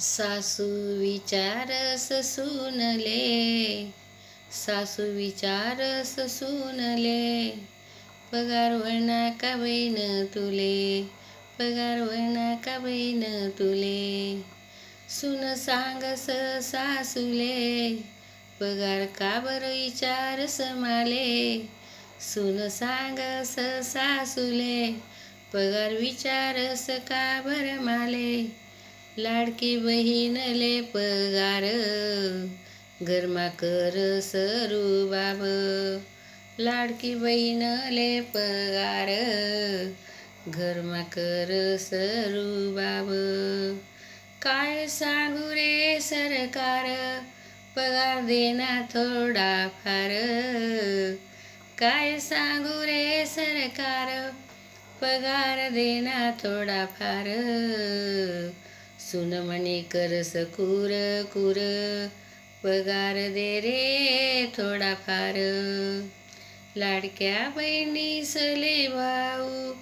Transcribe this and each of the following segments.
सासू विचारस ससूनले सासू विचारस ससूनले पगार वळणा का बैन तुले पगार वळणा का बैन तुले? सुन सांगस सासूले पगार का बरं विचारस माले सुन सांगस सासूले पगार विचारस का बरं माले? लाडकी बहीणले पगार. गरमा कर सरू बाब लाडकी बहीणले पगार. घरमा कर सरू बाब काय सांगू रे सरकार? पगार देना थोडा फार काय सांगू रे सरकार? पगार देना थोडा फार सुनमणी कर करस कुर पगार दे रे थोडाफार लाडक्या लाडक्या बहिणीसले भाऊ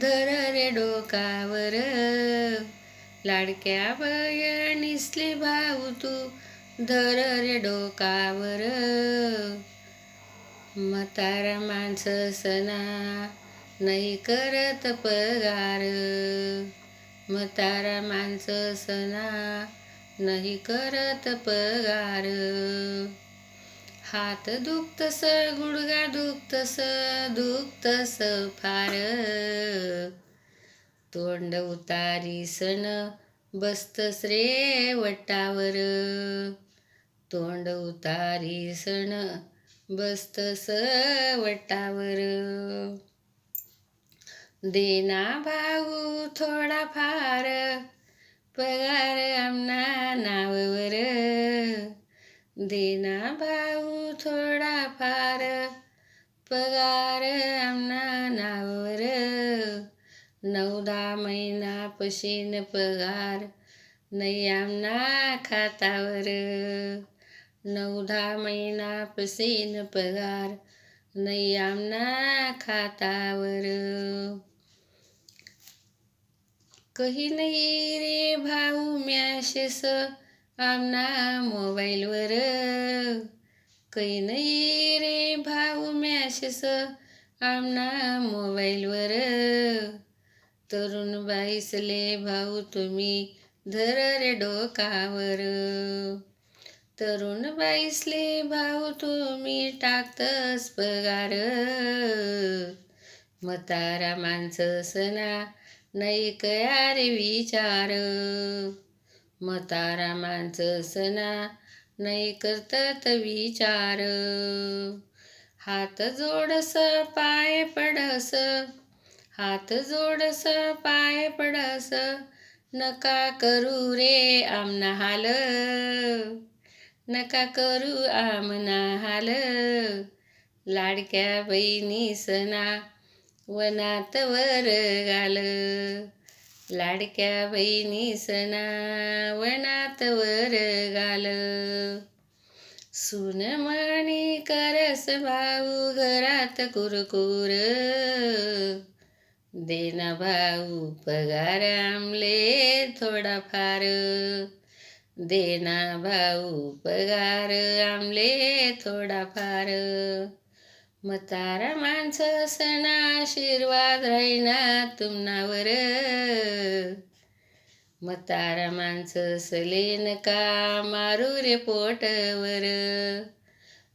धर रे डोकावर. लाडक्या बहिणीसले भाऊ तू धर रे डोकावर. म्हातारा माणसं सणा नाही करत पगार. म्हातारा माणसं सणा नाही करत पगार. हात दुखतस गुडगा दुखतस दुखतस फार. तोंड उतारी सण बसतस रे वटावर तोंड उतारी सण बसतस वटावर देना भाऊ थोडा फार पगार आमना नाववर. देना भाऊ थोडा फार पगार आमना नाववर. नवदा महिना पशीन पगार नाही आमना खातावर. नवदा महिना पशीन पगार नाही आमना खातावर. कही नाही रे भाऊ म्याशेस आमना मोबाईलवर कही नाही रे भाऊ मॅशेस आमना मोबाईलवर तरुण बाईसले भाऊ तुम्ही धर रे डोकावर. तरुण बाईसले भाऊ तुम्ही टाकतस पगार. मतारा माणसं सना नाही कया विचार. मतारा माणसं सणा नाही करतात विचार. हात जोडस पाय पडस हात जोडस पाय पडस नका करू रे आमना हाल. नका करू आमना हाल. लाडक्या बहिणी सणा वनात वर गाल लाडक्या बहिणी सना वनात वर गाल सुन करस भाऊ घरात कुरकुर. देना भाऊ पगार आमले थोडाफार. देना भाऊ पगार आमले थोडाफार. मतारा माणसं सणा आशीर्वाद राहीना तुमनावर. म्हातारा माणसं सलेन नका मारू रे पोटवर.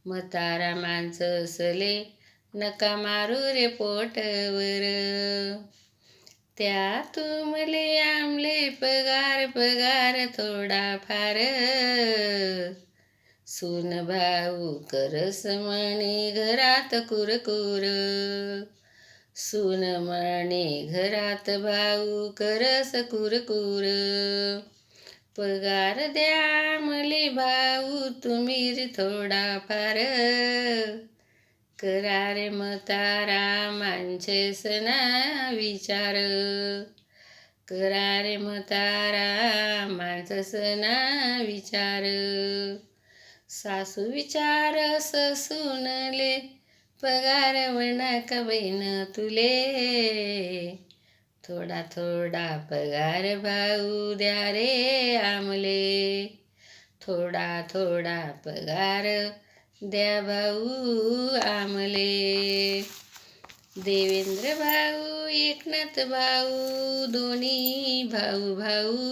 मतारा माणसं सले नका मारू रे पोटवर. त्या तुमले आमले पगार पगार थोडा फार सुन भाऊ करस म्हणे घरात कुरकुर. सुन म्हणे घरात भाऊ करस कुरकुर. पगार द्या मले भाऊ तुम्ही रे थोडा फार करा रे मतारा मांचे सना विचार करा रे मतारा माणसं विचार. सासू विचार सुनले पगार म्हणा का बहीण तुले. थोडा थोडा पगार भाऊ द्या रे आमले. थोडा थोडा पगार द्या भाऊ आमले. देवेंद्र भाऊ एकनाथ भाऊ दोन्ही भाऊ भाऊ.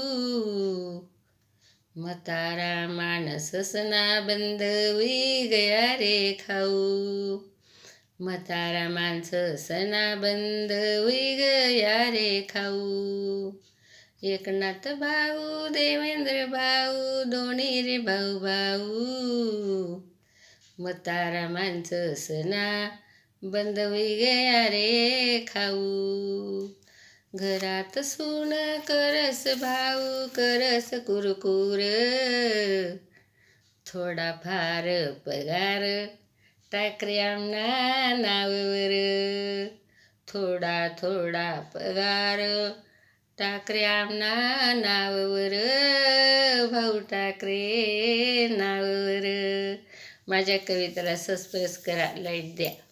मतारा माणस सना बंद होई गया रे खाऊ म्हातारा माणसं सना बंद होई गया रे खाऊ एकनाथ भाऊ देवेंद्र भाऊ दोन्ही रे भाऊ भाऊ म्हातारा माणसं सना बंद हुई गया रे खाऊ घरात सून करस भाऊ करस कुरकुर. थोडाफार पगार टाकरे आमना नावावर. थोडा थोडा पगार टाकरे आमना नावावर. भाऊ टाकरे नाववर. माझ्या कवितेला सबस्क्राईब करा लाइट द्या.